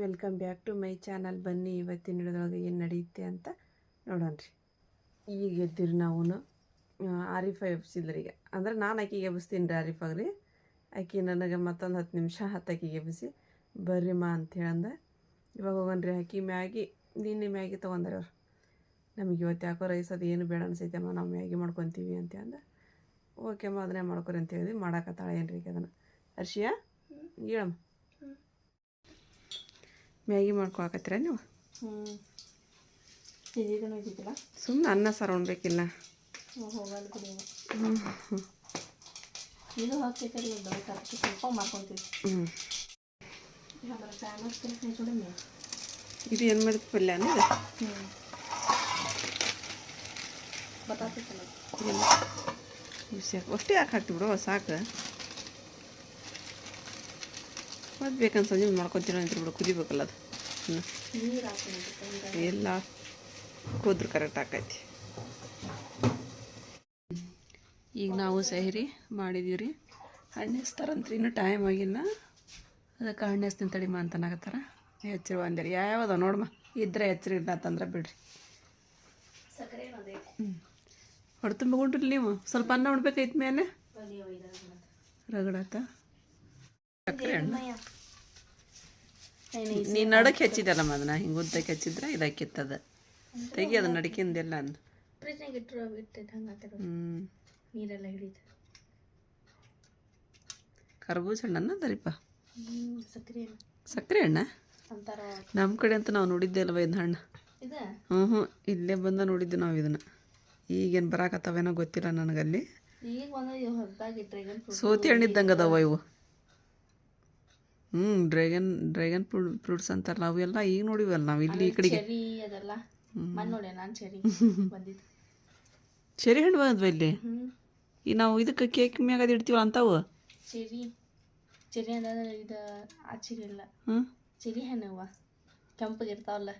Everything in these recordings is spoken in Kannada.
Welcome back to my channel ಬನ್ನಿ ಇವತ್ತಿನ ಹಿಡಿದೊಳಗೆ ಏನು ನಡೆಯುತ್ತೆ ಅಂತ ನೋಡೋಣ ರೀ. ಈಗ ಎದ್ದಿರಿ ನಾವು ಆರಿಫ ಎಬ್ಸಿದ್ರಿ ಈಗ. ಅಂದ್ರೆ ನಾನು ಆಕಿಗೆ ಎಬ್ಬಿಸ್ತೀನಿ ರೀ ಆರಿಫಾಗ್ರಿ ಆಕೆ ನನಗೆ ಮತ್ತೊಂದು ಹತ್ತು ನಿಮಿಷ ಹತ್ತು ಆಕಿಗೆ ಎಬ್ಬಿಸಿ ಬರ್ರಿ ಮಾ ಅಂತ ಹೇಳಂದ. ಇವಾಗ ಹೋಗನ್ರಿ ಆಕಿ ಮ್ಯಾಗಿ ನಿನ್ನೆ ಮ್ಯಾಗಿ ತೊಗೊಂಡ್ರಿ ಅವ್ರು. ನಮಗೆ ಇವತ್ತು ಯಾಕೋ ರೈಸ್ ಅದು ಏನು ಬೇಡ ಅನ್ಸೈತಮ್ಮ ನಾವು ಮ್ಯಾಗಿ ಮಾಡ್ಕೊತೀವಿ ಅಂತ ಅಂದ. ಓಕೆ ಅಮ್ಮ ಅದನ್ನೇ ಮಾಡ್ಕೊರಿ ಅಂತ ಹೇಳಿದ್ವಿ ಮಾಡಾಕತ್ತಾಳೆ ಏನು ರೀ ಅದನ್ನು. ಅರ್ಷಿಯಾ ಹೇಳಮ್ಮ. ಮ್ಯಾಗಿ ಮಾಡ್ಕೊಳಕತ್ತೀರ ನೀವು? ಸುಮ್ಮನೆ ಅನ್ನ ಸಾರು ಉಣ್ಬೇಕಿಲ್ಲ ಇದು ಹಾಕ್ಬೇಕಲ್ಲ ದೊಡ್ಡ ಕರೆಕ್ಟ್ ಸ್ವಲ್ಪ ಮಾಡ್ಕೊತೀವಿ ಇದು ಏನು ಮಾಡಿದ ಪಲ್ಯ ಹ್ಞೂ ಬಟಾಟೆ ಅಷ್ಟೇ ಯಾಕೆ ಹಾಕ್ತಿ ಬಿಡು ಸಾಕು. ಮತ್ತು ಸಂಜೆ ಮಾಡ್ಕೊತೀರ ಬಿಡು ಕುದಿಬೇಕಲ್ಲ ಅದು. ಹ್ಞೂ ಎಲ್ಲ ಕುದ್ರೆ ಕರೆಕ್ಟ್ ಆಕೈತಿ ಈಗ ನಾವು ಸಹರಿ ಮಾಡಿದೀವಿ ರೀ ಹಣ್ಣೆಸ್ತಾರಂತ್ರಿ ಇನ್ನೂ ಟೈಮ್ ಆಗಿಲ್ಲ. ಅದಕ್ಕೆ ಹಣ್ಣು ಹಚ್ತೀನಿ ತಡಿಮ ಅಂತ ಅನ್ನಕತ್ತಾರ. ಹೆಚ್ಚರು ಅಂದಿರಿ. ಯಾವ್ಯಾವದ ನೋಡಮ್ಮ ಇದ್ರೆ ಹೆಚ್ಚರು ಇಲ್ಲ ಅಂತಂದ್ರೆ ಬಿಡ್ರಿ. ಹೊಡ್ತುಂಬ ಹ್ಞೂ ಹೊಡೆ ತುಂಬಿಕೊಂಡ್ರಿ ನೀವು. ಸ್ವಲ್ಪ ಅನ್ನ ಉಣ್ಬೇಕೈತ್ ಮೇಲೆ ರಗಡಾತ? ಸಕ್ಕರೆ ಹಣ್ಣು ನೀ ನಡಕ್ಕೆ ಹೆಚ್ಚಿದಲ್ಲಮ್ಮ ಅದನ್ನ ಹಿಂಗೆ ಉದ್ದಕ್ಕೆ ಹೆಚ್ಚಿದ್ರ ಇದಾಕಿತ್ತದ ತೆಗಿ ಅದು ನಡಕಿಂದೆಲ್ಲ ಅಂದು. ಫ್ರಿಜ್ನಾಗ ಇಟ್ಟರು ಇಟ್ಟಿಟ್ಟು ಹಂಗೆ ಹಾಕಿದ್ರು ಹ್ಞೂ ನೀರೆಲ್ಲ ಹಿಡಿದು. ಕರ್ಬೂಜ ಹಣ್ಣನ್ನ ದರಿಪ ಸಕ್ರೆ ಸಕ್ಕರೆ ಸಕ್ಕರೆ ಹಣ್ಣ? ಅಂತಾರ ನಮ್ಮ ಕಡೆ ಅಂತ ನಾವು ನೋಡಿದ್ದೆ ಅಲ್ವ ಇದು ಹಣ್ಣು. ಇದು? ಹ್ಞೂ ಹ್ಞೂ ಇಲ್ಲೇ ಬಂದ ನೋಡಿದ್ದೆ ನಾವು ಇದನ್ನ. ಈಗೇನು ಬರಾಕತ್ತವೇನೋ ಗೊತ್ತಿಲ್ಲ ನನಗಲ್ಲಿ. ಸೋತಿ ಹಣ್ಣಿದ್ದಂಗೆ ಅದಾವ ಇವು. ಹ್ಞೂ ಡ್ರ್ಯಾಗನ್ ಡ್ರ್ಯಾಗನ್ ಫ್ರೂಟ್ ಫ್ರೂಟ್ಸ್ ಅಂತಾರಲ್ಲ ಅವೆಲ್ಲ ಈಗ ನೋಡಿವಲ್ಲ ನಾವು ಇಲ್ಲಿ ಈ ಕಡೆಗೆ. ಚೆರಿ ಅದೆಲ್ಲ? ಮಣ್ಣು ನೋಡಿ ನಾನು ಚೆರಿ ಬಂದಿದ್ದು. ಚೆರಿ ಹಣ್ಣು ಬಂದ್ವ ಇಲ್ಲಿ? ಈ ನಾವು ಇದಕ್ಕೆ ಕೇಕ್ ಮ್ಯಾಗ ಅದು ಇಡ್ತೀವಲ್ಲ ಅಂತಾವು? ಚೆರಿ ಚೆರಿ ಅಂದ್ರೆ ಇದು ಆ ಚೆರಿ ಇಲ್ಲ ಹ್ಞೂ ಚೆರಿ ಹಣ್ಣವ ಕೆಂಪಗೆ ಇರ್ತಾವಲ್ಲ.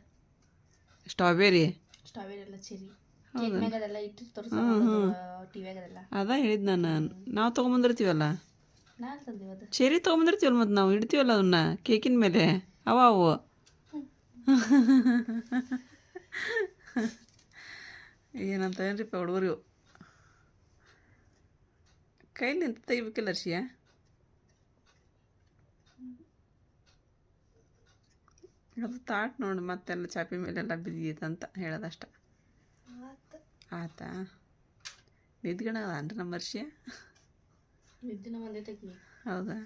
ಸ್ಟ್ರಾಬೆರಿ ಸ್ಟ್ರಾಬೆರಿ ಎಲ್ಲ ಚೆರಿ ಕೇಕ್ ಮ್ಯಾಗ ಅದೆಲ್ಲ ಇಟ್ಟು ತೋರಿಸ್ತಾವ ಟಿವ್ಯಾಗ ಅದೆಲ್ಲ. ಅದ ಹೇಳಿದ್ ನಾನು. ನಾವು ತೊಗೊಂಬಂದಿರ್ತೀವಲ್ಲ? ಚೆರಿ ತೊಗೊಂಬಂದಿರ್ತೀವಲ್ಲ ಮತ್ತು ನಾವು ಇಡ್ತೀವಲ್ಲ ಅವನ್ನ ಕೇಕಿನ ಮೇಲೆ. ಅವ ಅವು. ಏನಂತ ಏನ್ರಿಪ್ಪ ಹುಡುಗರು? ಕೈಲಿ ನಿಂತ ತೆಗಿಬೇಕಿಲ್ಲ ಅರ್ಷಿಯ ಅದು ತಾಟ್ ನೋಡಿ ಮತ್ತೆಲ್ಲ ಚಾಪಿ ಮೇಲೆಲ್ಲ ಬಿದ್ದೀತಂತ ಹೇಳೋದಷ್ಟ. ಆತ. ನಿದ್ಗಣ ಅನ್ರಿ ನಮ್ಮ ವರ್ಷ ವಿದ್ಯುನ ಒಂದೇ ತೆಗಿ ಹೌದಾ?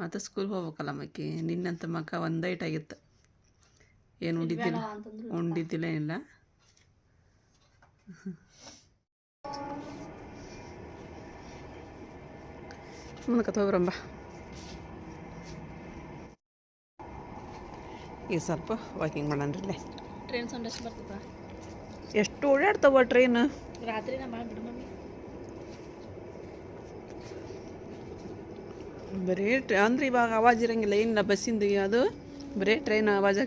ಮತ್ತೆ ಸ್ಕೂಲ್ ಹೋಗ್ಬೇಕಲ್ಲ ಮಕ್ಕಿ? ನಿನ್ನಂತ ಮಕ್ಕ ಒಂದು ಐಟ್ ಆಗಿತ್ತು. ಏನು ಉಂಡಿದ್ದಿಲ್ಲ? ಉಂಡಿದ್ದಿಲ್ಲ ಏನಿಲ್ಲ? ಮುಂದಕ್ಕೆ ಕತ್ತೋಗ್ರಂಬ ಈಗ ಸ್ವಲ್ಪ ವಾಕಿಂಗ್ ಮಾಡೋಣ್ರಿಲ್ಲೇ ಟ್ರೈನ್ ಸೌಂಡ್ ಎಷ್ಟು ಬರ್ತದ? ಎಷ್ಟು ಓಡಾಡ್ತಾವ ಟ್ರೈನ್? ರಾತ್ರಿ ನಾ ಮಾಡಿ ಬಿಡು ಮಮ್ಮಿ. ಬರೀ ಅಂದ್ರೆ ಇವಾಗ ಆವಾಜ್ ಇರಂಗಿಲ್ಲ. ಏನಿಲ್ಲ, ಬಸ್ಸಿಂದ ಅದು ಬರೀ ಟ್ರೈನ್ ಆವಾಜ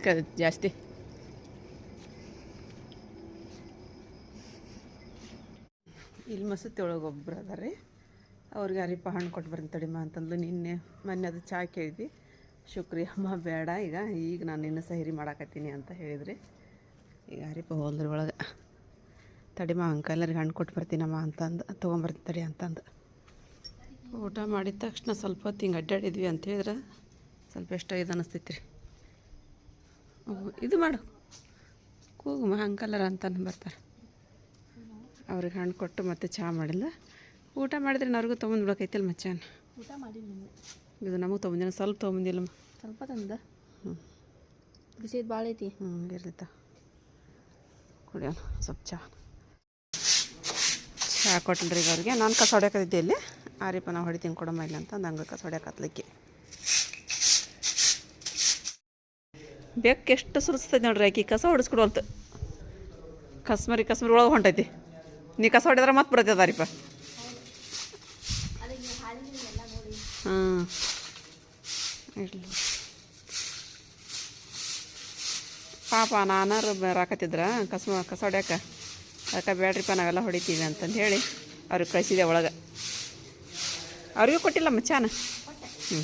ಜಾಸ್ತಿ. ಇಲ್ಲಿ ಮಸೂತಿ ಒಳಗೆ ಒಬ್ಬರು ಅದಾರೆ. ಅವ್ರಿಗೆ ಅರಿಪ ಹಣ್ಣು ಕೊಟ್ಟು ಬರ್ತೀನಿ ತಡಿಮ ಅಂತಂದು ನಿನ್ನೆ ಮೊನ್ನೆ ಅದು ಚಹಾ ಕೇಳಿದ್ವಿ. ಶುಕ್ರಿ ಅಮ್ಮ ಬೇಡ, ಈಗ ಈಗ ನಾನು ಇನ್ನು ಸಹಿರಿ ಮಾಡಾಕತ್ತೀನಿ ಅಂತ ಹೇಳಿದ್ರಿ. ಈಗ ಅರಿಪ ಹೋದ್ರ ಒಳಗೆ ತಡಿಮ ಅಂಕಲ್ಲರಿಗೆ ಹಣ್ಣು ಕೊಟ್ಟು ಬರ್ತೀನಮ್ಮ ಅಂತಂದು ತೊಗೊಂಬರ್ತೀನಿ ತಡಿ ಅಂತಂದು. ಊಟ ಮಾಡಿದ ತಕ್ಷಣ ಸ್ವಲ್ಪ ಹೊತ್ತು ಹಿಂಗೆ ಅಡ್ಡಾಡಿದ್ವಿ ಅಂತ ಹೇಳಿದ್ರೆ ಸ್ವಲ್ಪ ಎಷ್ಟ ಇದು ಅನ್ನಿಸ್ತೈತಿ ರೀ ಇದು ಮಾಡು. ಕೂಗು ಅಂಕಲರ ಅಂತ ಬರ್ತಾರೆ. ಅವ್ರಿಗೆ ಹಣ್ಣು ಕೊಟ್ಟು ಮತ್ತೆ ಚಹಾ ಮಾಡಿಲ್ಲ. ಊಟ ಮಾಡಿದ್ರೆ ಅವ್ರಿಗೂ ತೊಗೊಂಡು ಬಿಡೋಕೈತಿಲ್ಲ ಮಚ್ಚಾನ ಊಟ ಮಾಡಿ ಇದು ನಮಗೆ ತೊಗೊಂಡಿಲ್ಲ ಸ್ವಲ್ಪ ತೊಗೊಂಬಂದಿಲ್ಲ ಸ್ವಲ್ಪ ತಂದ? ಹ್ಞೂ ಬಿಸಿ ಭಾಳ ಐತಿ. ಹ್ಞೂ ಇರ್ಲಿತ್ತ ಕುಡಿಯೋಣ ಸ್ವಲ್ಪ ಚಹಾ ಚಹಾ ಕೊಟ್ಟನ್ರಿ ಈಗ ಅವ್ರಿಗೆ ನಾನು ಕಸ ಹೊಡ್ಯಾಕತ್ತಿದ್ದೆ ಇಲ್ಲಿ. ಆರಿಪ ನಾವು ಹೊಡಿತೀನಿ ಕೊಡಮ್ಮ ಇಲ್ಲ ಅಂತ ನಂಗೆ ಕಸ ಹೊಡ್ಯಾಕತ್ಲಿಕ್ಕೆ ಬೆಕ್ಕ ಎಷ್ಟು ಸುರಿಸ್ತೈತೆ ನೋಡ್ರಿ ಆಕಿ. ಕಸ ಹೊಡಿಸ್ಕೊಡು ಅಂತ. ಕಸ್ಮರಿ ಕಸ್ಮರಿ ಒಳಗೆ ಹೊಂಟೈತಿ. ನೀ ಕಸ ಹೊಡೆದ್ರೆ ಮತ್ತೆ ಬರ್ತೈತೆ ಆರಿಪ ಹಾಂ ಪಾಪ ನಾನಾರು ಬರಾಕತ್ತಿದ್ರ ಕಸ ಕಸ ಹೊಡ್ಯಾಕ. ಅದಕ್ಕೆ ಬೇಡ್ರಿಪ್ಪ ನಾವೆಲ್ಲ ಹೊಡಿತೀವಿ ಅಂತಂದು ಹೇಳಿ ಅವ್ರಿಗೆ ಕಳಿಸಿದೆ ಒಳಗೆ. ಅವ್ರಿಗೂ ಕೊಟ್ಟಿಲ್ಲ ಮಚ್ಚಾನ? ಹ್ಞೂ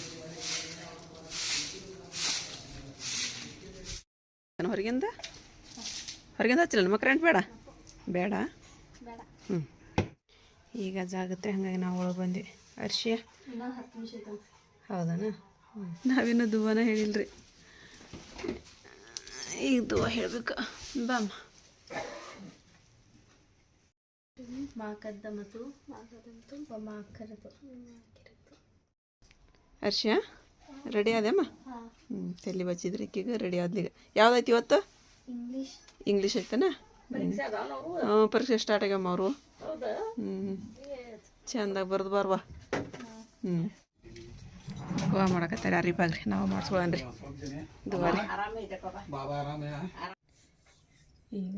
ಹೊರಗಿಂದ? ಹೊರಗಿಂದ ಹಚ್ಚಿಲ್ಲ, ನಮ್ಮ ಕರೆಂಟ್ ಬೇಡ? ಬೇಡ? ಹ್ಞೂ ಈಗ ಜಾಗತ್ತೆ ಹಾಗಾಗಿ ನಾವು ಒಳಗೆ ಬಂದ್ವಿ. ಅರ್ಶಿಯ ಹೌದನ? ನಾವಿನ್ನೂ ದುವಾನ ಹೇಳಿಲ್ರಿ. ಈಗ ದುವಾ ಹೇಳ್ಬೇಕು. ಬಾಮ್ಮ. ಮಾಕದ್ದ ಮತ್ತು ಮಾಕದಂತು. ಮಾಕರದು ಹರ್ಷ ರೆಡಿ ಆದಮ್ಮ ಹಾಂ. ಹ್ಞೂ ತಲೆ ಬಚ್ಚಿದ್ರೆ ಈಗೀಗ ರೆಡಿ ಆದ್ಲೀಗ. ಯಾವ್ದೈತಿ ಇವತ್ತು? ಇಂಗ್ಲೀಷ್ ಇಂಗ್ಲೀಷ್ ಐತನ ಹ್ಞೂ ಪರೀಕ್ಷೆ ಸ್ಟಾರ್ಟ್ ಆಗ್ಯಮ್ಮ ಅವರು ಹ್ಞೂ ಚಂದಾಗ ಬರ್ದು ಬರ್ವಾ ಹ್ಞೂ ಹೂವ ಮಾಡಕತ್ತಾರೆ ಅರಿ ಬಾಗ್ರಿ ನಾವು ಮಾಡಿಸ್ಕೊಳನ್ರಿ ದುಬಾರಿ ಈಗ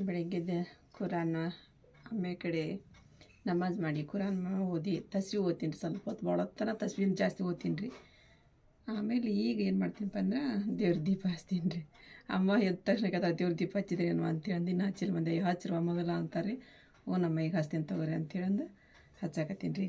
ಬೆಳಗ್ಗೆದ್ದೆ ಕುರಾನ್ ಆಮೇಲೆ ಕಡೆ ನಮಾಜ್ ಮಾಡಿ ಕುರಾನ್ ಓದಿ ತಸ್ವಿ ಓದ್ತೀನಿ ರೀ ಸ್ವಲ್ಪ ಹೊತ್ತು. ಭಾಳ ತಸ್ವಿನ ಜಾಸ್ತಿ ಓದ್ತೀನಿ ರೀ. ಆಮೇಲೆ ಈಗ ಏನು ಮಾಡ್ತೀನಪ್ಪ ಅಂದ್ರೆ ದೇವ್ರ ದೀಪ ಹಚ್ತೀನಿ ರೀ. ಅಮ್ಮ ಎದ್ದ ತಕ್ಷಣ ಕದ ದೇವ್ರ ದೀಪ ಹಚ್ಚಿದ್ರಿ ಏನು ಅಂತೇಳಿ ದಿನ ಹಚ್ಚಿಲ್ಲ ಮಂದೆ. ಹಚ್ಚಿರುವ ಮೊದಲ ಅಂತಾರೆ. ಓ ನಮ್ಮ ಈಗ ಹಚ್ತೀನಿ ತಗೋರಿ ಅಂತೇಳಂದು ಹಚ್ಚಾಕತ್ತೀನಿ ರೀ.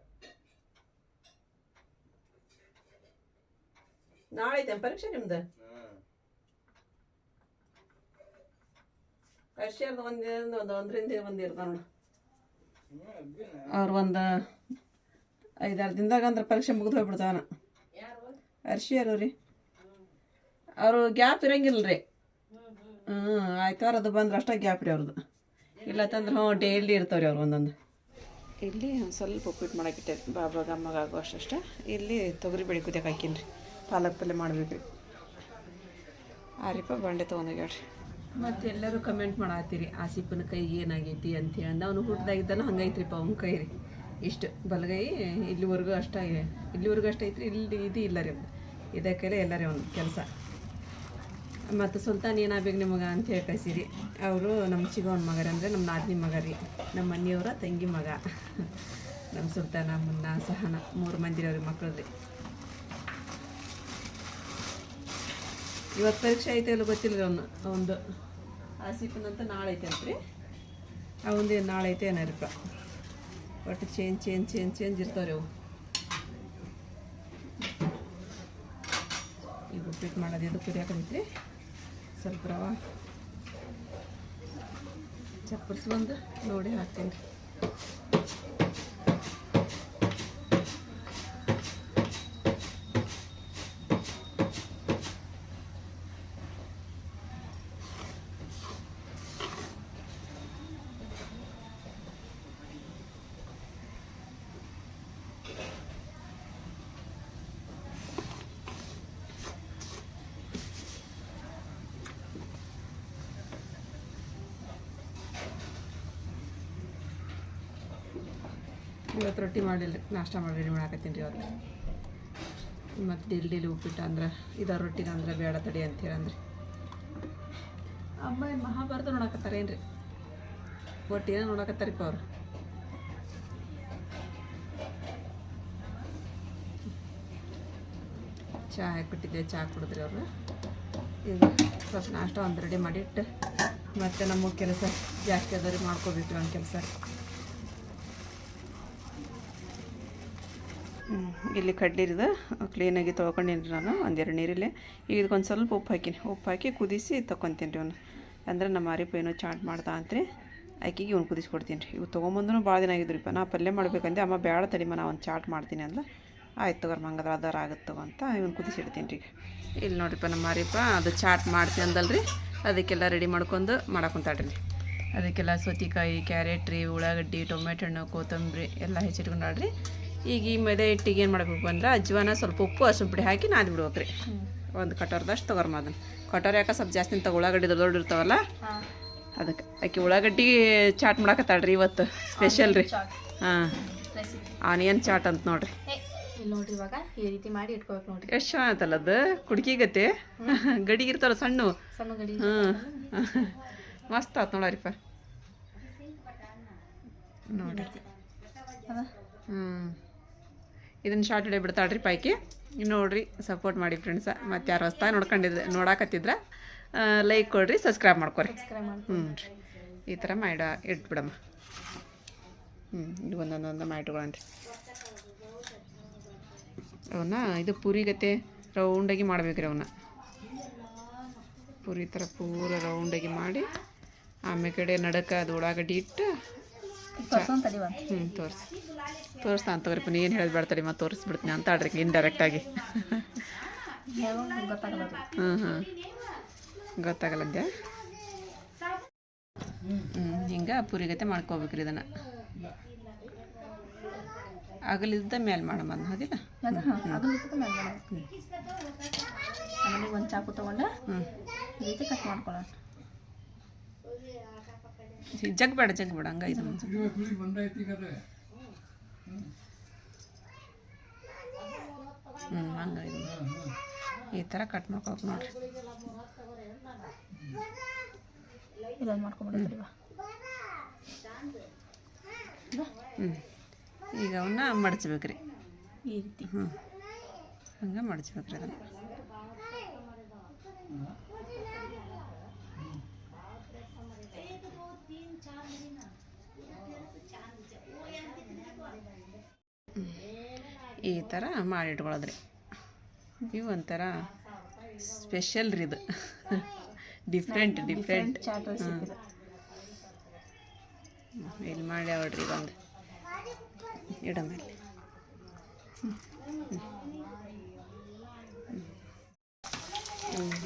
ನಾಳೆ ಐತೆ ಪರೀಕ್ಷೆ ನಿಮ್ದು? ಅಷ್ಟೇರ್ದು ಒಂದು ಒಂದು, ಒಂದರಿಂದ ಒಂದು ಇರ್ತಾವ ಅವ್ರು ಒಂದು ಐದಾರು ದಿನದಾಗ ಅಂದ್ರೆ ಪರೀಕ್ಷೆ ಮುಗಿದು ಹೋಗ್ಬಿಡ್ತಾವನ ಅರ್ಶಿಯರು ರೀ? ಅವರು ಗ್ಯಾಪ್ ಇರಂಗಿಲ್ಲ ರೀ ಹ್ಞೂ ಆಯ್ತವ್ರ ಅದು ಬಂದ್ರೆ ಅಷ್ಟೇ ಗ್ಯಾಪ್ ರೀ ಅವ್ರದ್ದು ಇಲ್ಲ ತಂದ್ರೆ ಹ್ಞೂ, ಡೈಲಿ ಇರ್ತಾವ್ರಿ ಅವ್ರು ಒಂದೊಂದು. ಇಲ್ಲಿ ಒಂದು ಸ್ವಲ್ಪ ಉಪ್ಪಿಟ್ಟು ಮಾಡಕ್ಕಿಟ್ಟೆ ಬಾಬಾಗ ಅಮ್ಮಗಾಗೋ ಅಷ್ಟೇ. ಇಲ್ಲಿ ತೊಗರಿ ಬೇಳೆ ಕುದಿಯಕ್ಕೆ ಹಾಕೀನಿ ರೀ ಪಾಲಕ್ ಪಲ್ಯ ಮಾಡ್ಬೇಕು ರೀ. ಆರಿಪ ಬಂಡೆ ತೊಗೊಂಡೋಗ್ಯಾಡ್ರಿ ಮತ್ತೆ ಎಲ್ಲರೂ ಕಮೆಂಟ್ ಮಾಡತ್ತೀರಿ ಸಿಪ್ಪನ ಕೈ ಏನಾಗೈತಿ ಅಂತೇಳಿ ಅವನು ಹುಟ್ಟದಾಗಿದ್ದಾನು ಹಂಗೈತ್ರಿಪ್ಪ ಅವ್ನ ಕೈ ರೀ ಇಷ್ಟು ಬಲಗೈ ಇಲ್ಲಿವರೆಗೂ ಅಷ್ಟ ಇಲ್ಲಿವರೆಗೂ ಅಷ್ಟ ಐತ್ರಿ ಇಲ್ಲಿ ಇದು ಇಲ್ಲ ರೀ ಅವ್ನು ಇದಕ್ಕೆಲ್ಲ ಎಲ್ಲ ರೀ ಅವ್ನು ಕೆಲಸ. ಮತ್ತು ಸುಲ್ತಾನ್ ಏನಾಗಬೇಕು ನಿಮಗೆ ಅಂತ ಹೇಳಿ ಕಳಿಸಿರಿ. ಅವರು ನಮ್ಮ ಚಿಗೋನ್ ಮಗ ಅಂದರೆ ನಮ್ಮ ನಾದಿನಿ ಮಗ ರೀ. ನಮ್ಮ ಮನೆಯವರ ತಂಗಿ ಮಗ. ನಮ್ಮ ಸುಲ್ತಾನ ಮುನ್ನ ಸಹನ ಮೂರು ಮಂದಿರವ್ರಿ ಮಕ್ಕಳು ರೀ ಇವತ್ತು ಪರೀಕ್ಷೆ ಐತೆ ಇಲ್ಲ ಗೊತ್ತಿಲ್ಲ ರೀ ಅವನು, ಅವಂದು. ಆಸಿಫನಂತ ನಾಳೆ ಐತೆ ಅಂತ್ರಿ. ಅವಂದು ನಾಳೆ ಐತೆ ಏನಾರಪ್ಪ ಒಟ್ಟು ಚೇಂಜ್ ಚೇಂಜ್ ಚೇಂಜ್ ಚೇಂಜ್ ಇರ್ತಾವ್ರಿ ಅವು. ಈಗ ಉಪ್ಪಿಟ್ಟು ಮಾಡೋದು ಇದು ಕುದಿಯಾಕೈತ್ರಿ ಸ್ವಲ್ಪ ರವ. ಚಪ್ಪರ್ಸ್ಕೊಂಡು ನೋಡಿ ಹಾಕ್ತೀನಿ. ಇವತ್ತು ರೊಟ್ಟಿ ಮಾಡಿಲ್ಲ ರೀ ನಾಷ್ಟ ಮಾಡಿ ರೆಡಿ ಮಾಡಾಕತ್ತೀನಿ ರೀ ಇವತ್ತು. ಮತ್ತು ಡೈಲಿ ಡೈಲಿ ಉಪ್ಪಿಟ್ಟು ಅಂದ್ರೆ, ಇದು ರೊಟ್ಟಿನ ಅಂದ್ರೆ ಬೇಡ ತಡಿ ಅಂತೇಳಿ ಅಂದ್ರೆ. ಅಮ್ಮ ಏನ್ ಮಹಾಭಾರತ ನೋಡಕತ್ತಾರೆ ಏನ್ರಿ? ಒಟ್ಟು ಏನೋ ಅವ್ರು? ಚಹಾ ಹಾಕಿಬಿಟ್ಟಿದ್ದೆ ಚಹಾ ಕುಡಿದ್ರಿ ಅವ್ರು. ಈಗ ಸ್ವಲ್ಪ ನಾಷ್ಟ ಒಂದು ರೆಡಿ ಮಾಡಿಟ್ಟು ಮತ್ತು ನಮ್ಮ ಕೆಲಸ ಜಾಸ್ತಿ ಅದ ರೀ, ಮಾಡ್ಕೋಬೇಕು ಒಂದು ಕೆಲಸ. ಇಲ್ಲಿ ಕಡ್ಲಿರಿದ ಕ್ಲೀನಾಗಿ ತೊಳ್ಕೊಂಡೀನಿ ನಾನು, ಒಂದೆರಡು ನೀರಿಲ್ಲೇ. ಈಗ ಇದಕ್ಕೊಂದು ಸ್ವಲ್ಪ ಉಪ್ಪು ಹಾಕಿನಿ. ಉಪ್ಪು ಹಾಕಿ ಕುದಿಸಿ ತೊಗೊತೀನಿ ರೀ ಅವನು. ಅಂದ್ರೆ ನಮ್ಮ ಮಾರಿಪ್ಪ ಏನೋ ಚಾಟ್ ಮಾಡ್ತಾ ಅಂತ್ರಿ ಆಕಿಗೆ ಇವ್ನು ಕುದಿಸ್ಕೊಡ್ತೀನಿ ರೀ. ಇವು ತೊಗೊಂಬಂದ್ರೂ ಭಾಳ ದಿನ ಆಗಿದ್ರಿಪ್ಪ ನಾ ಪಲ್ಯ ಮಾಡ್ಬೇಕಂದೆ, ಅಮ್ಮ ಬೇಡ ತಡಿಮ ನಾ ಒಂದು ಚಾಟ್ ಮಾಡ್ತೀನಿ ಅಂದ ಆಯ್ತು ತಗೋರ್ ಮಂಗದ ಅದರ ಆಗುತ್ತೆ ಅಂತ ಇವ್ನು ಕುದಿಸಿಡ್ತೀನಿ ರೀ. ಇಲ್ಲಿ ನೋಡ್ರಿಪ್ಪ ನಮ್ಮ ಮಾರಿಪ್ಪ, ಅದು ಚಾಟ್ ಮಾಡ್ತೀನಿ ರೀ ಅದಕ್ಕೆಲ್ಲ ರೆಡಿ ಮಾಡ್ಕೊಂಡು ಮಾಡಕೊಂತಾಡ್ರಿ ಅದಕ್ಕೆಲ್ಲ ಸೌತಿಕಾಯಿ ಕ್ಯಾರೆಟ್ ರೀ ಉಳ್ಳಾಗಡ್ಡಿ ಟೊಮೆಟೊ ಹಣ್ಣು, ಕೊತ್ತಂಬರಿ ಎಲ್ಲ ಹೆಚ್ಚಿಟ್ಕೊಂಡಾಡ್ರಿ ಈಗ ಈ ಮೈದಾ ಹಿಟ್ಟಿಗೆ ಏನು ಮಾಡ್ಬೇಕು ಅಂದ್ರೆ ಅಜ್ವಾನ ಸ್ವಲ್ಪ ಉಪ್ಪು ಹಸು ಪುಡಿ ಹಾಕಿ ನಾದಿ ಬಿಡ್ಬೇಕು ರೀ ಒಂದು ಕಟೋರ್ದಷ್ಟು ತಗೊರ್ಮ ಅದನ್ನು. ಕಟೋರ್ ಯಾಕೆ ಸ್ವಲ್ಪ ಜಾಸ್ತಿ ತಗೋ ಉಳ್ಳಾಗಡ್ಡಿ ದೊಡ್ಡ ದೊಡ್ಡ ಇರ್ತಾವಲ್ಲ? ಅದಕ್ಕೆ ಆಕೆ ಉಳ್ಳಾಗಡ್ಡಿ ಚಾಟ್ ಮಾಡಕತ್ತಾಳ್ರಿ ಇವತ್ತು ಸ್ಪೆಷಲ್ ರೀ. ಹಾಂ. ಆನಿಯನ್ ಚಾಟ್ ಅಂತ ನೋಡ್ರಿ. ನೋಡ್ರಿ ಇವಾಗ ಈ ರೀತಿ ಮಾಡಿ ಇಟ್ಕೋಬೇಕು ನೋಡ್ರಿ. ಎಷ್ಟು ಚೆನ್ನಾಗತ್ತಲ್ಲ ಅದು? ಕುಡ್ಕಿ ಗತೆ? ಗಡಿ ಇರ್ತಾರ ಸಣ್ಣ? ಸಣ್ಣ ಗಡಿ ಹ್ಞೂ ಮಸ್ತ್ ಆತ್ ನೋಡ್ರಿಪ್ಪ ನೋಡ್ರಿ. ಅದ. ಹ್ಞೂ ಇದನ್ನು ಶಾರ್ಟ್ ಹಿಡಿಯ ಬಿಡ್ತಾಳ್ರಿ ಪೈಕಿ. ನೋಡ್ರಿ ಸಪೋರ್ಟ್ ಮಾಡಿ ಫ್ರೆಂಡ್ಸ ಮತ್ತು ಯಾರು ಹೊಸ್ತಾ ನೋಡ್ಕೊಂಡಿದ್ ನೋಡಾಕತ್ತಿದ್ರೆ ಲೈಕ್ ಕೊಡ್ರಿ ಸಬ್ಸ್ಕ್ರೈಬ್ ಮಾಡ್ಕೊರಿ. ಹ್ಞೂ ರೀ. ಈ ಥರ ಮಾಡ ಇಟ್ಬಿಡಮ್ಮ. ಹ್ಞೂ ಇಲ್ಲಿ ಒಂದೊಂದೊಂದು ಮಾಡಿಟ್ಕೊಳ್ಳಿ ಅವನ್ನ ಇದು ಪುರಿ ಗತೆ ರೌಂಡಾಗಿ ಮಾಡ್ಬೇಕ್ರಿ ಅವನ್ನ ಪೂರಿ ಥರ ಪೂರ ರೌಂಡಾಗಿ ಮಾಡಿ ಆಮೇಲೆ ಕಡೆ ನಡಕ ಅದು ಉಳ್ಳಾಗಡ್ಡಿ ಇಟ್ಟು ಹ್ಞೂ ತೋರಿಸಿ. ತೋರಿಸ್ತಾ ಅಂತ ತಗೋರಿಪ್ಪ ನೀನು ಹೇಳಿ ಬೇಡ್ತಾರಿ ಮತ್ತೆ ತೋರಿಸ್ಬಿಡ್ತೀನಿ ಅಂತ ಆಡ್ರಿ ಅದು. ಹ್ಞೂ ಹ್ಞೂ ಗೊತ್ತಾಗಲ್ಲದ್ಯಾ? ಹ್ಞೂ ಹಿಂಗೆ ಪುರಿಗತೆ ಮಾಡ್ಕೋಬೇಕ್ರಿ ಇದನ್ನು. ಅಗಲಿದ್ದ ಮೇಲೆ ಮಾಡಮ್ಮ ಅದನ್ನ ಹೌದಿಲ್ಲ? ಒಂದು ಚಾಕು ತಗೊಂಡು ಹ್ಞೂ ರೀತಿ ಕಟ್ ಮಾಡ್ಕೊಳ್ಳೋಣ. ಜಗ್ ಬೇಡ ಜಗ್ ಬೇಡ ಹಂಗ ಇದು ಹ್ಞೂ ಹಂಗೆ ಈ ಥರ ಕಟ್ ಮಾಡ್ಕೋಬೇಕು ನೋಡ್ರಿ. ಇದೊಂದು ಮಾಡ್ಕೊಂಡ್ಬಿಡ್ತೀವಿ ಹ್ಞೂ ಈಗ ಅವನ್ನ ಮಡಚ್ಬೇಕ್ರಿ. ಈ ರೀತಿ. ಹ್ಞೂ ಹಂಗೆ ಮಡಚ್ಬೇಕ್ರಿ ಅದನ್ನು. ಈ ಥರ ಮಾಡಿಟ್ಕೊಳ್ಳೋದ್ರಿ ಇವು ಒಂಥರ ಸ್ಪೆಷಲ್ ರೀ ಇದು. ಡಿಫ್ರೆಂಟ್ ಡಿಫ್ರೆಂಟ್ ಇಲ್ಲಿ ಮಾಡಿ ನೋಡ್ರಿ ಬಂದು ಇಡಮೇಲೆ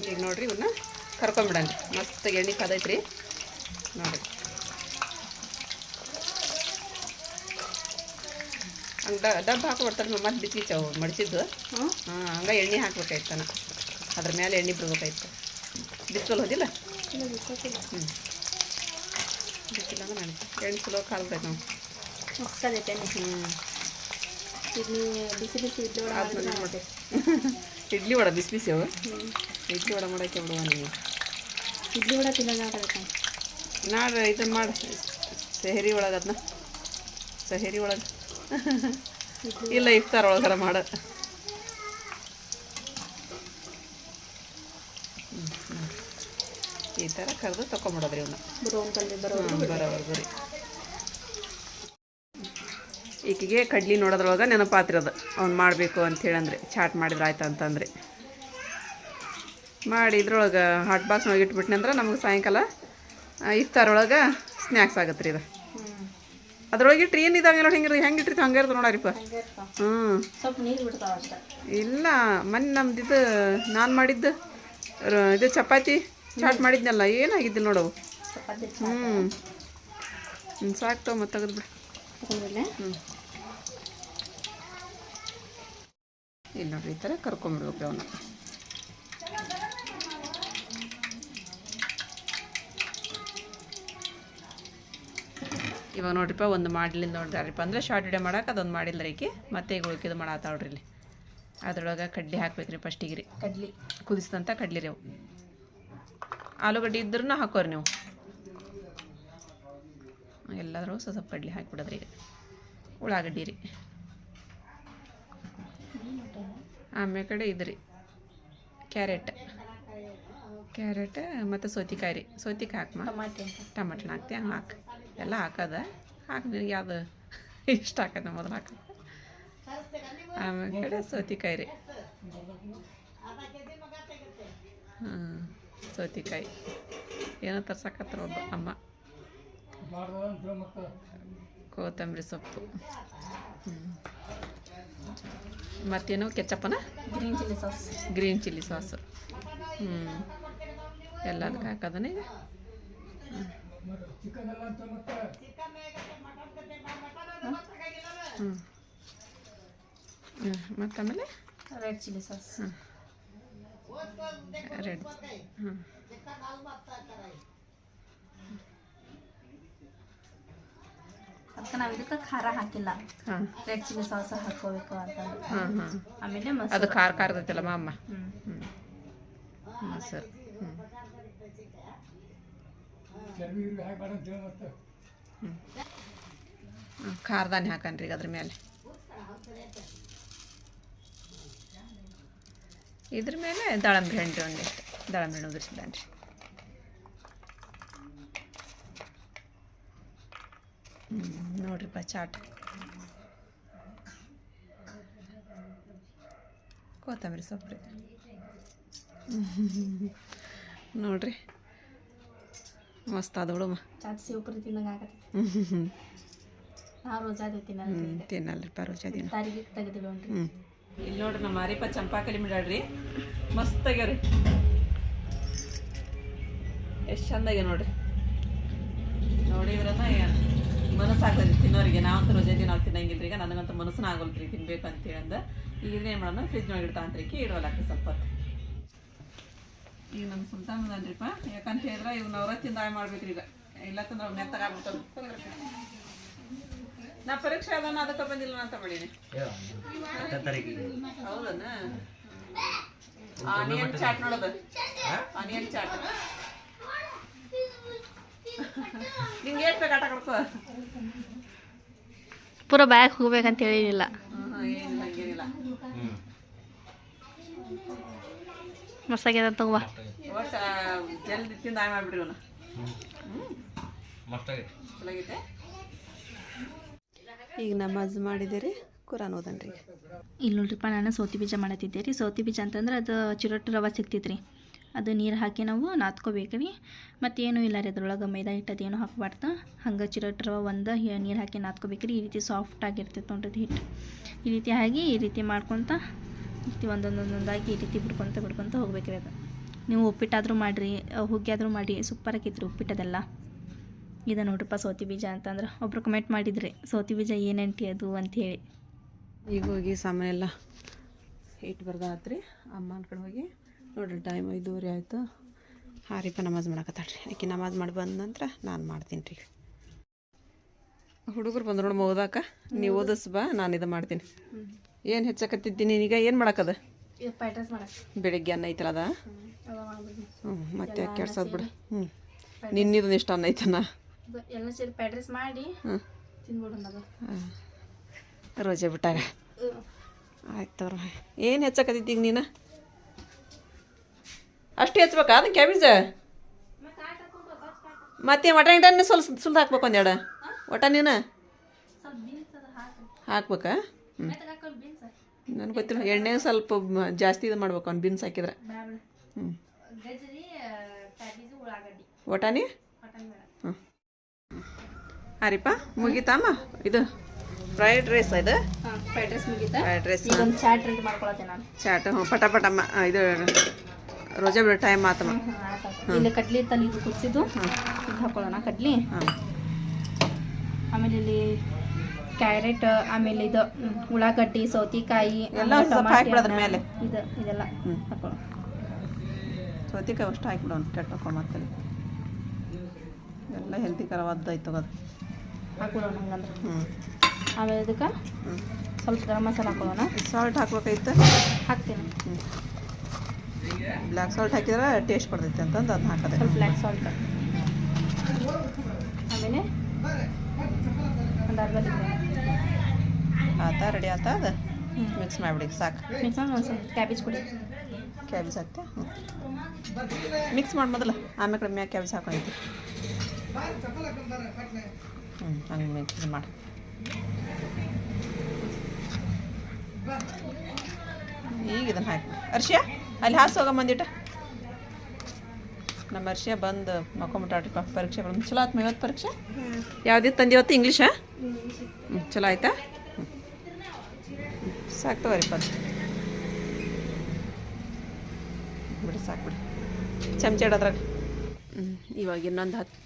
ಈಗ ನೋಡ್ರಿ ಇವನ್ನ ಕರ್ಕೊಂಬಿಡನ್ರಿ ಮಸ್ತ್ ಎಣ್ಣೆ ಕದೈತ್ರಿ. ನೋಡ್ರಿ. ಹಂಗೆ ಡಬ್ಬ ನಮ್ಮ ಮತ್ತೆ ಬಿಸಿಚಾವು ಮಡಿಸಿದ್ದು. ಹಾಂ ಹಂಗೆ ಎಣ್ಣೆ ಹಾಕ್ಬೇಕಾಯ್ತಾನ ಅದ್ರ ಮೇಲೆ ಎಣ್ಣೆ ಬಿಡ್ಬೇಕಾಯ್ತು. ಬಿಸಿಲು ಹೋದಿಲ್ಲ? ಹ್ಞೂ ನಡೀತು ಎಣ್ಣೆ ಚಲೋ ಕಾಲ್ಬೇಕು ನಾವು. ಹ್ಞೂ ನೀವು ಬಿಸಿ ಬಿಸಿ ಇಡ್ಲಿ ವಡೆ ಇಡ್ಲಿ ಬಿಸಿ ಬಿಸಿ ಅವು. ಇಡ್ಲಿ ವಡ ಮಾಡೋಕ್ಕೆ ಬಿಡುವ ನೀವು ಇಡ್ಲಿ ವಡೆ ತಿನ್ನೋದಾಗತ್ತೆ ನಾಡ್ರಿ ಇದನ್ನ ಮಾಡಿ. ಸೆಹರಿ ಒಳಗೆ ಅದನ್ನ ಸೆಹರಿ ಒಳಗೆ. ಇಲ್ಲ ಇಫ್ತಾರ್ ಒಳಗರ ಮಾಡ. ಈ ಥರ ಕರೆದು ತೊಗೊಂಬಿಡೋದ್ರಿ ಇವನ್ನ ಬ್ರೌನ್ ಕಲರ್ ಬರೋ ಬರೋವರೆಗೂ ರೀ ಈಕಿಗೆ ಕಡ್ಲಿ ನೋಡೋದ್ರೊಳಗೆ ನೆನಪಾತ್ರಿ ಅದು. ಅವ್ನು ಮಾಡಬೇಕು ಅಂಥೇಳಿ ಅಂದ್ರೆ ಚಾಟ್ ಮಾಡಿದ್ರೆ ಆಯ್ತು ಅಂತಂದ್ರೆ. ಮಾಡಿ ಇದ್ರೊಳಗೆ ಹಾಟ್ ಬಾಕ್ಸ್ನೊಳಗೆ ಇಟ್ಬಿಟ್ನೆ ಅಂದ್ರೆ ನಮ್ಗೆ ಸಾಯಂಕಾಲ ಇಫ್ತಾರೊಳಗೆ ಸ್ನ್ಯಾಕ್ಸ್ ಆಗುತ್ತೆ ರೀ ಇದು. ಅದ್ರೊಳಗೆ ಟ್ರೈನ್ ಇದಾವೆ ನೋಡಿ ಹೆಂಗೆ ಹೆಂಗೆ ಇಟ್ಟಿರ್ತೀವಿ ಹಂಗೆ ಇರ್ತದೆ ನೋಡಾರಿಪ್ಪ ಹ್ಞೂ ಸ್ವಲ್ಪ ನೀರು ಬಿಡ್ತಾವ ಅಷ್ಟೇ. ಇಲ್ಲ ಮೊನ್ನೆ ನಮ್ದು ಇದು ನಾನು ಮಾಡಿದ್ದು ಇದು ಚಪಾತಿ ಚಾಟ್ ಮಾಡಿದ್ನಲ್ಲ ಏನಾಗಿದ್ದು ನೋಡವು ಹ್ಞೂ ಸಾಕು ತಗೊ ಮತ್ತೆ ತೆಗೆದು ಬಿಡ. ಹ್ಞೂ ಇಲ್ಲಿ ನೋಡ್ರಿ ಈ ಥರ ಕರ್ಕೊಂಬಿಡ್ಬೇಕು ಅವನ್ನ ಇವಾಗ ನೋಡ್ರಿಪ್ಪ ಒಂದು ಮಾಡ್ಲಿಲ್ಲ ನೋಡ್ರಿಪ್ಪ ಅಂದ್ರೆ ಶಾರ್ಟ್ ವಿಡಿಯೋ ಮಾಡೋಕೆ ಅದೊಂದು ಮಾಡಿಲ್ಲ ರೀಕಿ ಮತ್ತೆ ಈಗ ಉಳ್ಕಿದು ಮಾಡತ್ತಾವ್ರಿ ಇಲ್ಲಿ. ಅದ್ರೊಳಗೆ ಕಡ್ಲಿ ಹಾಕ್ಬೇಕ್ರಿ ಫಸ್ಟಿಗೆ ರೀ ಕಡ್ಲಿ. ಕುದಿಸಿದಂಥ ಕಡ್ಲಿ ರೀ ಅವು. ಆಲೂಗಡ್ಡೆ ಇದ್ರೂ ಹಾಕೋರಿ ನೀವು. ಎಲ್ಲಾದ್ರೂ ಸ್ವಲ್ಪ ಸ್ವಲ್ಪ ಕಡ್ಲಿ ಹಾಕಿಬಿಡೋದ್ರಿ. ಈಗ ಉಳ್ಳಾಗಡ್ಡಿ ರೀ. ಆಮೇಲೆ ಕಡೆ ಇದ್ರಿ. ಕ್ಯಾರೆಟ್. ಕ್ಯಾರೆಟ್ ಮತ್ತು ಸೌತಿಕಾಯಿ ರೀ. ಸೌತಿಕಾಯಿ ಹಾಕ್ಮ? ಟಮಾಟಿ ಟಮಾಟನ ಹಾಕ್ತಿ ಹಂಗೆ ಹಾಕಿ. ಎಲ್ಲ ಹಾಕದ. ಹಾಕಿ ನಿನಗೆ ಯಾವುದು ಇಷ್ಟ ಹಾಕದ ಮೊದಲು ಹಾಕ ಆಮೇಲೆ ಸೌತಿಕಾಯಿ ರೀ. ಹ್ಞೂ ಸೌತಿಕಾಯಿ. ಏನೋ ತರ್ಸಕತ್ತಾರ ಒಬ್ಬ ಅಮ್ಮ. ಕೊತ್ತಂಬರಿ ಸೊಪ್ಪು. ಹ್ಞೂ ಮತ್ತೇನೋ ಕೆಚ್ಚಪ್ಪನ green chilli sauce green chilli sauce ಹ್ಞೂ ಎಲ್ಲದಕ್ಕೆ ಹಾಕೋದನ್ನ ಈಗ? ಹ್ಞೂ ಹ್ಞೂ ಮತ್ತು? ಆಮೇಲೆ? ರೆಡ್ ಚಿಲ್ಲಿ ಸಾಸ್ ರೆಡ್ ಹ್ಞೂ ಅದಕ್ಕೆ ನಾವು ಇದಕ್ಕೆ ಖಾರ ಹಾಕಿಲ್ಲ. ಹಾಂ. ರೆಡ್ ಚಿಲ್ಲಿ ಸಾಸ್ ಹಾಕೋಬೇಕು ಅಂತ ಹಾಂ ಹಾಂ. ಆಮೇಲೆ ಅದು ಖಾರ ಖಾರ ಖಾರದೈತಲ್ಲ ಅಮ್ಮ ಹ್ಞೂ ಹ್ಞೂ ಮೊಸರು ಹೇಳಿ ಮತ್ತೆ ಖಾರದಾನಿ ಹಾಕನ್ರಿ ಅದ್ರ ಮೇಲೆ. ಇದ್ರ ಮೇಲೆ ದಾಳಂಬ್ರಿ ಹಣ್ಣು ಒಂದಿಷ್ಟು. ದಾಳಂಬ್ರಿ ಹಣ್ಣು ಉದುರಿಸಿದ್ದಾನೆ ರೀ ನೋಡ್ರಿಪ್ಪ ಚಾಟ್. ಕೊತ್ತಂಬರಿ ಸೊಪ್ಪು ರೀ ನೋಡ್ರಿ. ಮಸ್ತ್ ಅದ ಹುಡುಗ ಚಾಟ್ ಸೇವ್ ಪುರಿ ತಿನ್ನಂಗೆ ಆಗತ್ತೆ ನಾವು ರೋಜಾದ ತಿನ್ನಲ್ಲ ತಿನ್ನಲ್ರಿ ರೋಜಾ ದಿನ. ತಾರಿಗೆ ತೆಗೆದಿಲ್ಲ ಹ್ಞೂ ಇಲ್ಲಿ ನೋಡ್ರಿ ನಮ್ಮ ಮಾರಿಪ ಚಂಪಾಕಲಿ ಮಿಡಾಡ್ರಿ ಮಸ್ತ್ ಆಗ್ಯಾವ್ರಿ. ಎಷ್ಟು ಚಂದ ಆಗ್ಯಾವ ನೋಡ್ರಿ. ನೋಡಿದ್ರನ ಮನಸ್ಸಾಗ್ತದೆ ತಿನ್ನೋರಿಗೆ. ನಾವಂತೂ ರೋಜಾ ದಿನ ನಾವು ರೀ ಈಗ ನನಗಂತೂ ಮನಸ್ಸನ್ನ ಆಗೋಲ್ರಿ ತಿನ್ಬೇಕು ಅಂತೇಳಿ ಅಂದ ಈಗ ಏನು ಮಾಡೋಣ? ಫ್ರಿಜ್ನೊಳಗೆ ಇಡ್ತಾಂತ್ರಿಕಿ ಇಡೋಲಾಕ್ರಿ ಸ್ವಲ್ಪ ಹೊತ್ತು. ಈಗ ನಮ್ಮ ಸುಲ್ತಾನ್ ಅನ್ರಿಪ್ಪ ಯಾಕಂತ ಹೇಳಿದ್ರೆ ಇವ್ ಅವ್ರ ತಿಂದಾಯ ಮಾಡ್ಬೇಕ್ರಿ ಈಗ. ಇಲ್ಲಕ್ಕಂದ್ರೆ ಅವ್ರು ಮೆತ್ತಗಾಗ್ಬಿಟ್ಟದು ನಾ ಪರೀಕ್ಷೆ ಅದನ್ನ ಅದಕ್ಕೆ ಬಂದಿಲ್ಲ ಅಂತ ಮಾಡೀನಿ ಹೌದನ? ಆನಿಯನ್ ಚಾಟ್ ನೋಡೋದು. ಆನಿಯನ್ ಚಾಟ್ ನಿಂಗೆ ಏಟ್ ಬೇಕಾಟ ಕಡ್ಕೋ ಪೂರ ಬ್ಯಾಗ್ ಹೋಗ್ಬೇಕಂತ ಹೇಳಿರಲಿಲ್ಲ ಮಸ್ತಾಗ್ಯದ ತಗೋ ಒಟ್ಟು ಜಲ್ದಿ ತಿಂದು ಆಯ್ ಮಾಡ್ಬಿಡ್ರಿ ಅವನು. ಚಲಾಗೈತೆ. ಈಗ ನಮಾಜ್ ಮಾಡಿದ್ದೀರಿ ಕುರಾನ್ ಓದನ್ರಿ. ಇಲ್ಲಿ ನೋಡ್ರಿಪ್ಪ ನಾನು ಸೌತಿ ಬೀಜ ಮಾಡತ್ತಿದ್ದೆ ರೀ. ಸೌತಿ ಬೀಜ ಅಂತಂದ್ರೆ ಅದು ಚಿರೋಟು ರವೆ ಸಿಗ್ತೈತೆ ರೀ ಅದು ನೀರು ಹಾಕಿ ನಾವು ನಾದ್ಕೋಬೇಕು ರೀ. ಮತ್ತೇನು ಇಲ್ಲ ರೀ ಅದ್ರೊಳಗೆ ಮೈದಾ ಹಿಟ್ಟು ಅದೇನು ಹಾಕ್ಬಾರ್ದು. ಹಂಗೆ ಚಿರೋಟು ರವೆ ಒಂದು ನೀರು ಹಾಕಿ ನಾದ್ಕೋಬೇಕು ರೀ ಈ ರೀತಿ ಸಾಫ್ಟ್ ಆಗಿರ್ತೈತೆ ನೋಡ್ರಿ ಹಿಟ್ಟು. ಈ ರೀತಿ ಆಗಿ ಈ ರೀತಿ ಮಾಡ್ಕೊತ ಈ ರೀತಿ ಒಂದೊಂದೊಂದೊಂದಾಗಿ ಈ ರೀತಿ ಬಿಡ್ಕೊತ ಬಿಡ್ಕೊತ ಹೋಗ್ಬೇಕು ರೀ ಅದು. ನೀವು ಉಪ್ಪಿಟ್ಟಾದರೂ ಮಾಡಿರಿ ಹುಗ್ಗಿ ಆದರೂ ಮಾಡಿ ಸೂಪರ್ ಆಗಿತ್ತು ಉಪ್ಪಿಟ್ಟದೆಲ್ಲ. ಇದು ನೋಡ್ರಿಪ್ಪ ಸೌತಿ ಬೀಜ ಅಂತಂದ್ರೆ, ಒಬ್ರು ಕಮೆಂಟ್ ಮಾಡಿದ್ರಿ, ಸೌತಿ ಬೀಜ ಏನೇಂಟಿ ಅದು ಅಂಥೇಳಿ ಈಗ ಹೋಗಿ ಸಾಮಾನೆಲ್ಲ ಇಟ್ಟು ಬರ್ದಾತ್ರಿ, ಅಮ್ಮನ ಕಡೆ ಹೋಗಿ. ನೋಡ್ರಿ ಟೈಮ್ ಐದೂವರೆ ಆಯಿತು. ಹಾರಿಪ ನಮಾಜ್ ಮಾಡಕತ್ತಾಳ್ರಿ. ಆಕೆ ನಮಾಜ್ ಮಾಡಿ ಬಂದ ನಂತರ ನಾನು ಮಾಡ್ತೀನಿ ರೀ ಹುಡುಗರು ಬಂದ್ರು ನೋಡಿ ಓದಾಕ ನೀವು ಓದಿಸ್ಬಾ ನಾನು ಇದು ಮಾಡ್ತೀನಿ. ಏನು ಹೆಚ್ಚಕತ್ತಿದ್ದೀನಿ ಈಗ? ಏನು ಮಾಡಕ್ಕದ ಬೆಳಿಗ್ಗೆ ಅನ್ನ ಐತಲ್ಲ ಅದ? ಹ್ಞೂ ಮತ್ತೆ ಕೆಡ್ಸೋದು ಬಿಡು. ಹ್ಞೂ ಇದನ್ನ ಇಷ್ಟ ಅನ್ನ ಐತನ? ಎಲ್ಲ ಸೇರಿ ಫ್ರೈಡ್ ರೈಸ್ ಮಾಡಿ ಹ್ಞೂ ತಿನ್ಬಿಡೋಣ ರೋಜೆ ಬಿಟ್ಟಾಗ? ಆಯ್ತು ಅವ್ರ ಏನು ಹೆಚ್ಚಕತ್ತಿದ್ದಿ ಈಗ ನೀನು? ಅಷ್ಟು ಹೆಚ್ಚಬೇಕಾ? ಅದು ಕ್ಯಾಬೇಜ ಮತ್ತೆ ಒಟ ಇಂಟನ್ನು ಸುಲ್ ಸುಲ್ದು ಹಾಕ್ಬೇಕು ಒಂದೆರಡು. ಒಟ ನೀನು? ಹಾಕ್ಬೇಕಾ. ಹ್ಞೂ ನನಗೆ ಗೊತ್ತಿಲ್ಲ. ಎಣ್ಣೆ ಸ್ವಲ್ಪ ಜಾಸ್ತಿ ಇದು ಮಾಡ್ಬೇಕು ಅವ್ನು ಬಿನ್ಸ್ ಹಾಕಿದ್ರೆ. ಹ್ಞೂ ಒಟಾನಿ ಹ್ಞೂ ಹಾರಿಪ್ಪ ಮುಗೀತಮ್ಮ ಇದು ಫ್ರೈಡ್ ರೈಸ್ ಇದು? ಫ್ರೈಡ್ ರೈಸ್ ಮುಗೀತಾ. ಫ್ರೈಡ್ ರೈಸ್ ಚಾಟ್ ರೆಡಿ ಮಾಡ್ಕೊಳತ್ತೆ ನಾನು. ಚಾಟ್ ಹ್ಞೂ ಪಟ ಪಟಮ್ಮ ಇದು ರೋಜಾ ಬಿಡೋ ಟೈಮ್ ಆತಮ್ಮ. ಇಲ್ಲಿ ಕಡ್ಲಿ ತಲೆ ಇದು ಕುದಿಸಿದ್ದು. ಹಾಕೊಳ್ಳೋಣ ಕಡ್ಲಿ. ಹಾಂ ಕ್ಯಾರೆಟ್ ಆಮೇಲೆ ಇದು ಉಳ್ಳಾಗಡ್ಡಿ ಸೌತಿಕಾಯಿ ಮೇಲೆ. ಇದು ಇದೆಲ್ಲ ಹ್ಮ್. ಹಾಕೊಳ್ಳೋಣ ಸೌತಿಕಾಯಿ ಅಷ್ಟು ಹಾಕಿಬಿಡೋಣ ಕೆಟ್ಟೊಕ್ಕ ಮತ್ತೆ ಎಲ್ಲ ಹೆಲ್ತಿ ಕರವಾದ್ದೈತೆ ಅದು. ಹಾಕ್ಬಿಡೋಣ ಹಂಗಂದ್ರೆ. ಹ್ಞೂ ಆಮೇಲೆ ಇದಕ್ಕೆ ಸ್ವಲ್ಪ ಗರಂ ಮಸಾಲ ಹಾಕೊಳ್ಳೋಣ ಸಾಲ್ಟ್ ಹಾಕ್ಬೇಕಾಯ್ತು? ಹಾಕ್ತೀನಿ. ಹ್ಞೂ ಬ್ಲ್ಯಾಕ್ ಸಾಲ್ಟ್ ಹಾಕಿದ್ರೆ ಟೇಸ್ಟ್ ಬರ್ತೈತೆ ಅಂತಂದು ಅದನ್ನ ಹಾಕೋದೆ. ಸ್ವಲ್ಪ ಬ್ಲ್ಯಾಕ್ ಸಾಲ್ಟ್ ಆಮೇಲೆ ಒಂದು ಅರ್ಧ ಆತ ರೆಡಿ ಆತ ಅದು. ಮಿಕ್ಸ್ ಮಾಡಿಬಿಡಿ ಸಾಕು. ಮಿಕ್ಸ್ ಮಾಡಿ ಕ್ಯಾಬೇಜ್ ಕೊಡಿ ಕ್ಯಾಬೇಜ್ ಹಾಕ್ತೆ ಹ್ಞೂ ಮಿಕ್ಸ್ ಮಾಡಿ ಮೊದಲು. ಆಮೇಲೆ ಕಡೆ ಮ್ಯಾಗ ಕ್ಯಾಬೇಜ್ ಹಾಕೊಂಡಿ ಹ್ಞೂ ಹಂಗೆ ಮಿಕ್ಸ್ ಮಾಡಿ. ಈಗ ಇದನ್ನು ಹಾಕಿ. ಅರ್ಷಿಯ ಅಲ್ಲಿ ಹಾಸು ಹೋಗೋ ಬಂದಿಟ್ಟ ನಮ್ಮ ಅರ್ಷಿಯ ಬಂದು ಮಕ್ಕೊಂಬಿಟ್ಟು ಪರೀಕ್ಷೆ ಬಂದು ಚಲೋ ಆತ್ಮ ಇವತ್ತು ಪರೀಕ್ಷೆ? ಯಾವ್ದಿತ್ತು ತಂದಿವತ್ತು ಇಂಗ್ಲೀಷಾ ಹ್ಞೂ ಚಲೋ ಆಯ್ತಾ? ಸಾಕು ಅದು ಬಿಡಿ, ಸಾಕು ಬಿಡಿ. ಚಮಚ ಇಡೋದ್ರಾಗ. ಇವಾಗ ಇನ್ನೊಂದು ಹತ್ತು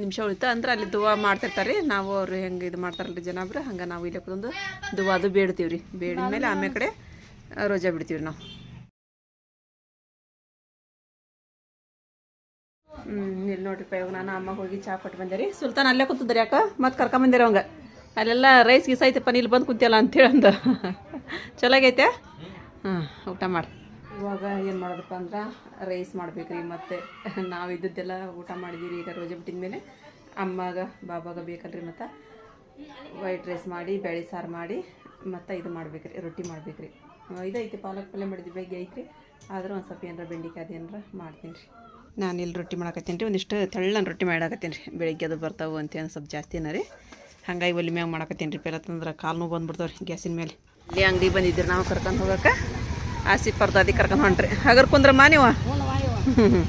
ನಿಮಿಷ ಉಳಿತು ಅಂದ್ರೆ ಅಲ್ಲಿ ದುವಾ ಮಾಡ್ತಿರ್ತಾರೆ. ರೀ ನಾವು ಅವ್ರು ಹೆಂಗೆ ಇದು ಮಾಡ್ತಾರಲ್ರಿ ಜನಾಬ್ರು ಹಂಗೆ ನಾವು ಇಲ್ಲಿ ಕುಂದು ದುವಾ ಅದು ಬೇಡ್ತೀವಿ ರೀ ಬೇಡಿದ ಮೇಲೆ ಆಮೇಲೆ ಕಡೆ ರೋಜಾ ಬಿಡ್ತೀವಿ ನಾವು. ಹ್ಞೂ ಇಲ್ಲಿ ನೋಡ್ರಿಪ್ಪ ಇವಾಗ ನಾನು ಅಮ್ಮ ಹೋಗಿ ಚಾ ಕೊಟ್ಟು ಬಂದೆ ರೀ. ಸುಲ್ತಾನ್ ಅಲ್ಲೇ ಕೂತಿದ್ರಿ ಯಾಕೆ? ಮತ್ತೆ ಕರ್ಕೊಂಬಂದಿರ ಅವಂಗ? ಅಲ್ಲೆಲ್ಲ ರೈಸ್ ಗೀಸ್ ಐತೆ ಪನೀಲ್ ಬಂದು ಕುಂತಿಯಲ್ಲ ಅಂತೇಳಿ ಅಂದ. ಚಲೋ ಆಗೈತೆ ಹಾಂ, ಊಟ ಮಾಡಿ. ಇವಾಗ ಏನು ಮಾಡೋದಪ್ಪ ಅಂದ್ರೆ ರೈಸ್ ಮಾಡ್ಬೇಕ್ರಿ ಮತ್ತು. ನಾವು ಇದ್ದದ್ದೆಲ್ಲ ಊಟ ಮಾಡಿದ್ದೀವಿ ಈಗ ರೋಜೆ ಬಿಟ್ಟಿದ ಮೇಲೆ. ಅಮ್ಮಾಗ, ಬಾಬಾಗ ಬೇಕಲ್ರಿ ಮತ್ತು. ವೈಟ್ ರೈಸ್ ಮಾಡಿ ಬೇಳೆ ಸಾರು ಮಾಡಿ, ಮತ್ತು ಇದು ಮಾಡ್ಬೇಕ್ರಿ, ರೊಟ್ಟಿ ಮಾಡ್ಬೇಕ್ರಿ. ಇದೈತಿ, ಪಾಲಕ್ ಪಲ್ಯ ಮಾಡಿದ್ವಿ ಬೆಳಗ್ಗೆ ಐತ್ರಿ. ಆದರೂ ಒಂದು ಸ್ವಲ್ಪ ಏನಾರ ಬೆಂಡಿಕಾಯಿ ಅದು ಏನಾರ ಮಾಡ್ತೀನಿ ರೀ. ನಾನು ಇಲ್ಲಿ ರೊಟ್ಟಿ ಮಾಡಕತ್ತೀನಿ ರೀ, ಒಂದಿಷ್ಟು ತೆಳ್ಳನ ರೊಟ್ಟಿ ಮಾಡಾಕತ್ತೀನಿ ರೀ. ಬೆಳಿಗ್ಗೆ ಅದು ಬರ್ತಾವೆ ಅಂತೇಳಿ ಸ್ವಲ್ಪ ಜಾಸ್ತಿನ ರೀ. ಹಂಗಾಗಿ ಒಲಿ ಮ್ಯಾಗ ಮಾಡಕತ್ತೀನಿ ರೀ. ಪೆಲ್ಲ ತಂದ್ರೆ ಕಾಲು ನೋವು ಬಂದ್ಬಿಡ್ತಾವೆ ರೀ ಗ್ಯಾಸಿನ ಮೇಲೆ ಇಲ್ಲಿ ಅಂಗಡಿ ಬಂದಿದ್ದೀರಿ, ನಾವು ಕರ್ಕೊಂಡು ಹೋಗಕ್ಕೆ ಆಸಿ ಪರ್ದಾದಿ ಕರ್ಕೊಂಡು ಹೊಂಟ್ರಿ. ಹಾಗಾದ್ರೆ ಕುಂದ್ರ ಮಾನಿವ ಹ್ಞೂ ಹ್ಞೂ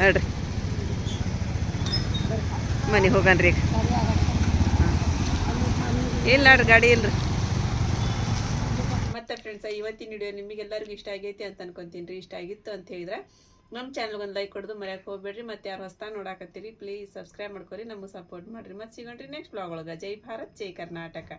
ನೋಡ್ರಿ. ಮನೆಗೆ ಹೋಗನ್ರಿ ಈಗ. ಇಲ್ಲ ಗಾಡಿ ಇಲ್ರಿ. ಮತ್ತೆ ಫ್ರೆಂಡ್ಸ್ ಇವತ್ತಿನ ವಿಡಿಯೋ ನಿಮಗೆಲ್ಲರಿಗೂ ಇಷ್ಟ ಆಗೈತಿ ಅಂತ ಅನ್ಕೊಂತೀನಿ ರೀ. ಇಷ್ಟ ಆಗಿತ್ತು ಅಂತ ಹೇಳಿದ್ರೆ. ನಮ್ಮ ಚಾನಲ್ಗೆ ಒಂದು ಲೈಕ್ ಕೊಡೋದು ಮರ್ಯಾಕೆ ಹೋಗ್ಬೇಡ್ರಿ. ಮತ್ತೆ ಯಾರು ಹೊಸ್ತಾ ನೋಡಾಕತ್ತೀರಿ ಪ್ಲೀಸ್ ಸಬ್ಸ್ಕ್ರೈಬ್ ಮಾಡ್ಕೊರಿ. ನಮಗೆ ಸಪೋರ್ಟ್ ಮಾಡಿರಿ. ಮತ್ತೆ ಸಿಗೋಣ್ರಿ ನೆಕ್ಸ್ಟ್ ಬ್ಲಾಗ್ ಒಳಗೆ. ಜೈ ಭಾರತ್, ಜೈ ಕರ್ನಾಟಕ.